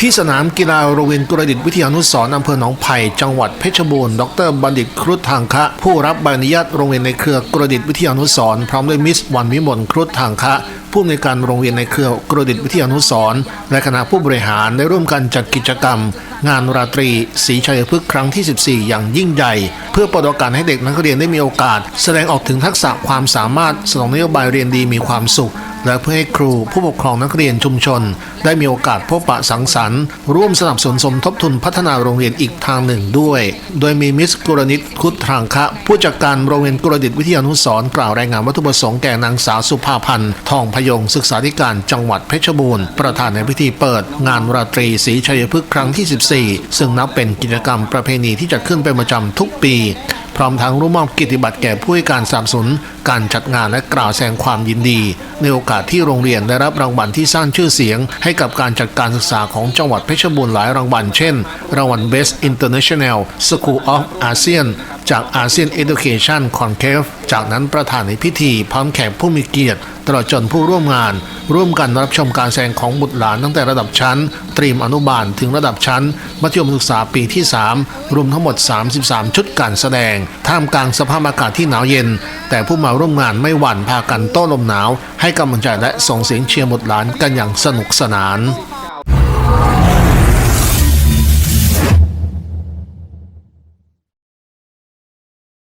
ที่สนามกีฬาโรงเรียนกรดิษฐ์วิทยานุสร์อำเภอหนองไผ่จังหวัดเพชรบูรณ์ดรบัณฑิตครุฑทางคะ ผู้รับใบอนุญาตโรงเรียนในเครือกรดิษฐ์วิทยานุสร์พร้อมด้วยมิสวันวิมลครุฑทางคะผู้อำนวยการโรงเรียนในเครือกรดิษฐ์วิทยานุสร์และคณะผู้บริหารได้ร่วมกันจัดกิจกรรม งานราตรีศรีชัยพฤกษ์ครั้งที่ 14 อย่างยิ่งใหญ่ เพื่อเปิดโอกาสให้เด็กนักเรียนได้มีโอกาส แสดงออกถึงทักษะความสามารถสนองนโยบายเรียนดีมีความสุข และเพื่อให้ครูผู้ปกครองนักเรียนชุมชน ได้มีโอกาสพบปะสังสรรค์ ร่วมสนับสนุนสมทบทุนพัฒนาโรงเรียนอีกทางหนึ่งด้วย โดยมีมิสกุรณิตคุดทางคะ ผู้จัดการโรงเรียนกุรดิตวิทยานุสร์กล่าวรายงานวัตถุประสงค์แก่นางสาวสุภาพันธ์ทองพยงศึกษาธิการจังหวัดเพชรบูรณ์ประธานในพิธีเปิด งานราตรีศรีชัยพฤกษ์ครั้งที่ 14 ซึ่งนับเป็นกิจกรรมประเพณีที่จัดขึ้นเป็นประจำทุกปี พร้อมทั้งร่วมมอบกิยรติบัตรแก่ผู้ให้การสนับสนุนการจัดงานและกล่าวแสดงความยินดี ในโอกาสที่โรงเรียนได้รับรางวัลที่สร้างชื่อเสียง ให้กับการจัดการศึกษาของจังหวัดเพชรบูรณ์หลายรางวัลเช่น รางวัล Best International School of ASEAN จาก ASEAN Education Conclave จากนั้นประธานในพิธีพร้อมแขกผู้มีเกียรติ ตลอดจนผู้ร่วมงาน ร่วมกันรับชมการแสดงของบุตรหลานตั้งแต่ระดับชั้น เตรียมอนุบาลถึงระดับชั้น มัธยมศึกษาปีที่ 3 รวมทั้งหมด 33 ชุดการแสดง ท่ามกลางสภาพอากาศที่หนาวเย็น แต่ผู้มาร่วมงานไม่หวั่นพากันโต้ลมหนาว ให้กำลังใจและส่งเสียงเชียร์บุตรหลานกันอย่างสนุกสนาน